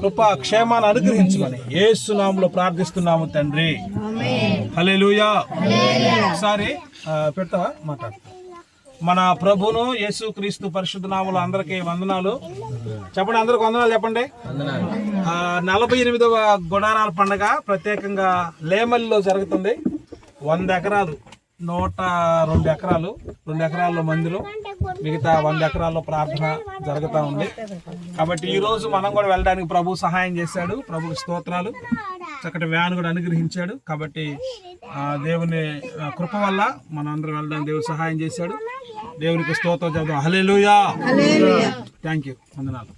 కృప క్షేమాన్ని అనుగ్రహించమని ఏసునాములో ప్రార్థిస్తున్నాము తండ్రి. హల్లెలూయా. ఒకసారి ఆ, పెడతావా? మాట్లాడు మన ప్రభును యేసు క్రీస్తు పరిశుద్ధ అందరికీ వందనాలు. చెప్పండి అందరికి వందనాలు చెప్పండి. నలభై ఎనిమిదవ గుడారాల పండగ ప్రత్యేకంగా లేమల్లిలో జరుగుతుంది. వంద ఎకరాలు. నూట రెండు ఎకరాలు రెండు ఎకరాల్లో మందిలో మిగతా వంద ఎకరాల్లో ప్రార్థన జరుగుతూ ఉంది కాబట్టి ఈ రోజు మనం కూడా వెళ్ళడానికి ప్రభు సహాయం చేశాడు ప్రభుకి స్తోత్రాలు చక్కటి వ్యాన్ కూడా అనుగ్రహించాడు కాబట్టి ఆ, దేవుని కృప వల్ల మనం అందరం వెళ్ళడానికి దేవుడు సహాయం చేశాడు దేవునికి స్తోత్రం చెబుదాం హల్లెలూయా థ్యాంక్ యూ వందనాలు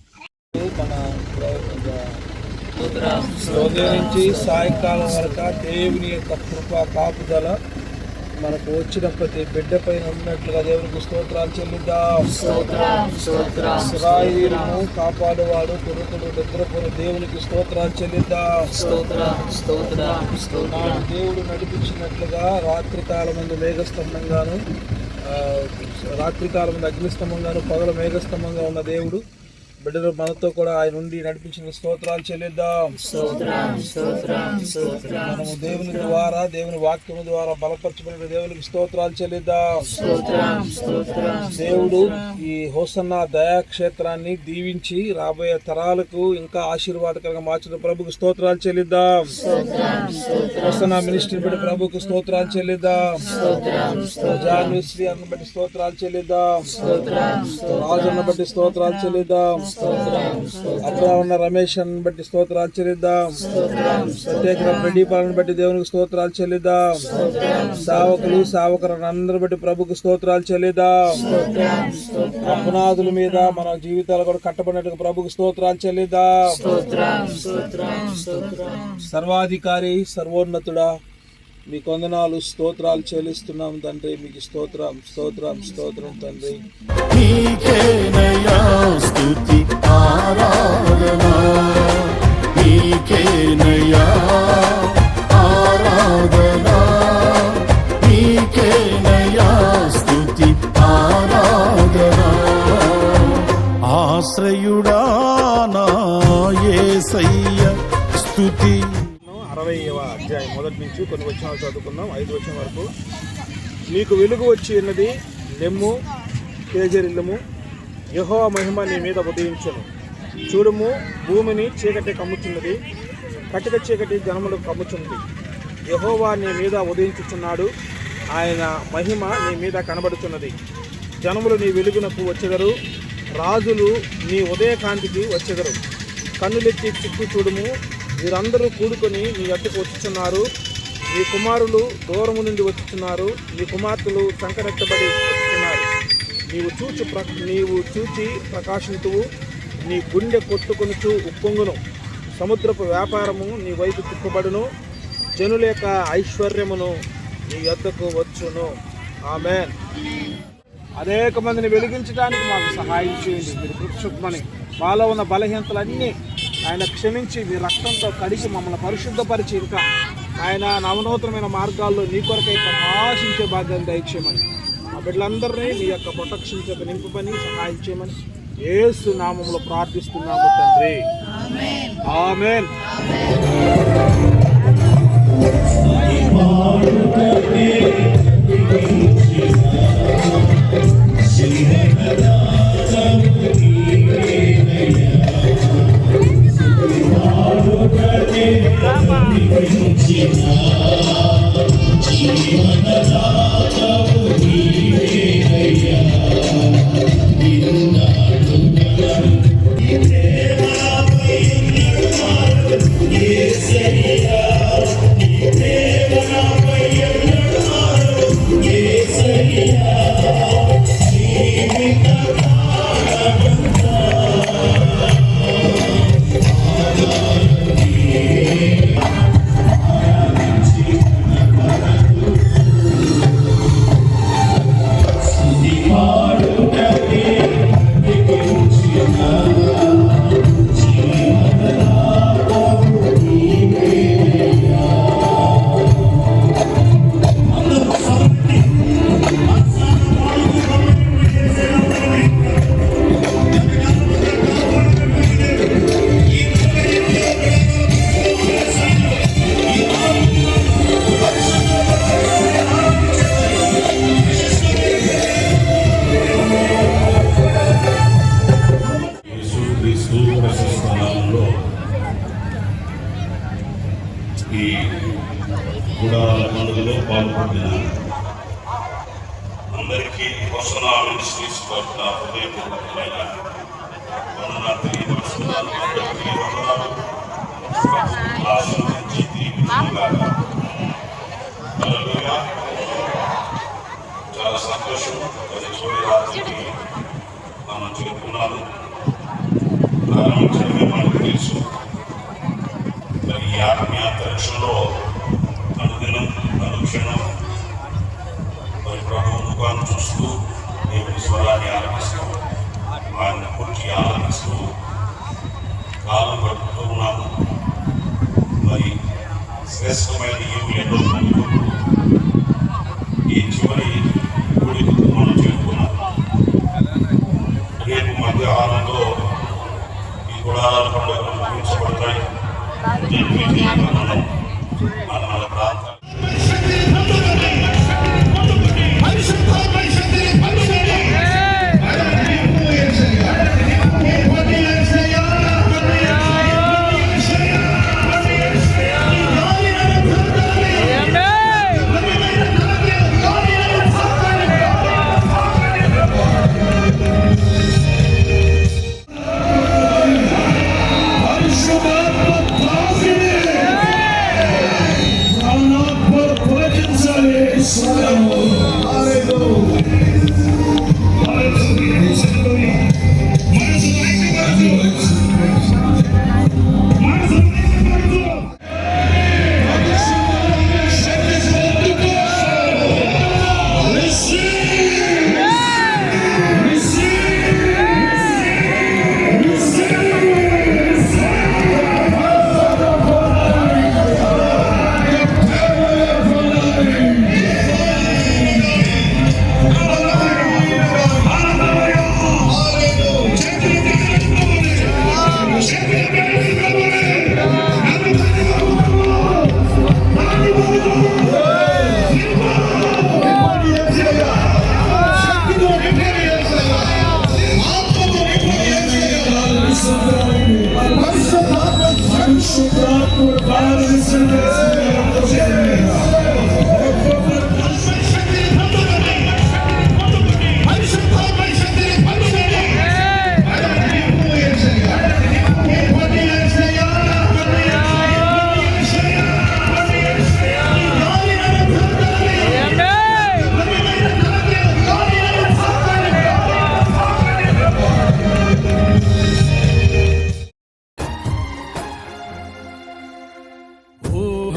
ఉదయం నుంచి సాయంకాలం వరకు దేవుని యొక్క కృప కాపుదల మనకు వచ్చిన ప్రతి బిడ్డ పైన ఉన్నట్లుగా దేవునికి స్తోత్రాలు చెల్లిద్దాం. ఇస్రాయేలును కాపాడువాడు కొడుకుడు నిద్రపోని దేవునికి స్తోత్రాలు చెల్లిద్దాం. దేవుడు నడిపించినట్లుగా రాత్రి కాలం ముందు మేఘస్తంభంగాను రాత్రి కాలం ముందు అగ్నిస్తంభంగాను పగల మేఘస్తంభంగా ఉన్న దేవుడు బిడ్డలు మనతో కూడా ఆయన నుండి నడిపించిన స్తోత్రాలు చెల్లిద్దాం. మనము దేవుని ద్వారా దేవుని వాక్యం ద్వారా బలపరచబడిన దేవునికి స్తోత్రాలు చెల్లిద్దాం. దేవుడు ఈ హోసన్న దయాక్షేత్రాన్ని దీవించి రాబోయే తరాలకు ఇంకా ఆశీర్వాదకరంగా మార్చిన ప్రభుకు స్తోత్రాలు చెల్లిద్దాం. హోసన్న మినిస్ట్రీ బట్టి ప్రభుకు స్తోత్రాలు చెల్లిద్దాం. అన్న బట్టి స్తోత్రాలు చెల్లిద్దాం. రాజన్న బట్టి స్తోత్రాలు చెల్లిద్దాం. అక్కడ ఉన్న రమేష్ అన్న బట్టి స్తోత్రాలు చెల్లిద్దాం. ప్రత్యేక రెడ్డిపాలను బట్టి దేవునికి స్తోత్రాలు చెల్లిద్దాం. సావకులు సావకులను అందరి బట్టి ప్రభుకు స్తోత్రాలు చెల్లిద్దాం. అపనాదుల మీద మన జీవితాలు కూడా కట్టబడినట్టుగా ప్రభుకు స్తోత్రాలు చెల్లిద్దాం. సర్వాధికారి సర్వోన్నతుడా మీ కొందనాలు స్తోత్రాలు చెల్లిస్తున్నాం తండ్రి. మీకు స్తోత్రం స్తోత్రం స్తోత్రం తండ్రి. నీకేనయా స్తుతి ఆరాధన నీకేనయా ఆరాధన నీకేనయా స్థుతి ఆరాధన. ఆశ్రయుడా నా యేసయ్య స్తుతి అరవైవ అధ్యాయం మొదటి నుంచి కొన్ని వచనాలు చదువుకున్నాం ఐదు వచ్చిన వరకు. నీకు వెలుగు వచ్చి ఉన్నది లెమ్ము తేజరిల్లము యహో మహిమ నీ మీద ఉదయించను. చూడుము భూమిని చీకటి కమ్ముచున్నది కటిక చీకటి జనములకు కమ్ముచున్నది. యహోవా నీ మీద ఉదయించుచున్నాడు ఆయన మహిమ నీ మీద కనబడుచున్నది. జనములు నీ వెలుగునకు వచ్చెదరు రాజులు నీ ఉదయకాంతికి వచ్చెదరు. కన్నులెత్తి చుట్టూ చూడుము వీరందరూ కూడుకొని నీ అద్దకు వచ్చుచున్నారు. నీ కుమారులు దూరము నుండి వచ్చుచున్నారు నీ కుమార్తెలు సంకరెత్తబడి నీవు చూచి ప్ర నీవు చూచి ప్రకాశింతువు నీ గుండె కొట్టుకొనుచు ఉప్పొంగును. సముద్రపు వ్యాపారము నీ వైపు తిప్పబడును జనుల యొక్క ఐశ్వర్యమును నీ యొద్దకు వచ్చును. ఆమె అనేక మందిని వెలిగించడానికి మాకు సహాయం చేయండి. మీరు కృక్షుక్మని మాలో ఉన్న బలహీనతలన్నీ ఆయన క్షమించి మీ రక్తంతో కడిగి మమ్మల్ని పరిశుద్ధపరిచి ఇంకా ఆయన నవనూతనమైన మార్గాల్లో నీ కొరకై ప్రకాశించే బాధ్యత దయచేయమని. బిడ్డలందరినీ మీ యొక్క ప్రొటెక్షన్ చేత నింపమని సహాయం చేయమని ఏసు నామంలో ప్రార్థిస్తున్నాము తండ్రి. ఆమెన్. గుడాల పండుగలో పాల్గొంటున్న అందరికీ వసన మినిస్ట్రీస్ హృదయపూర్వకమైన వందనాలు తెలియపరుస్తున్నాను అందరికీ వందనాలు ఆశీర్వదించి చాలా సంతోషం. అది చూడడానికి మనం చేరుకున్నాను ప్రారంభించడమే మనకు తెలుసు ఊహ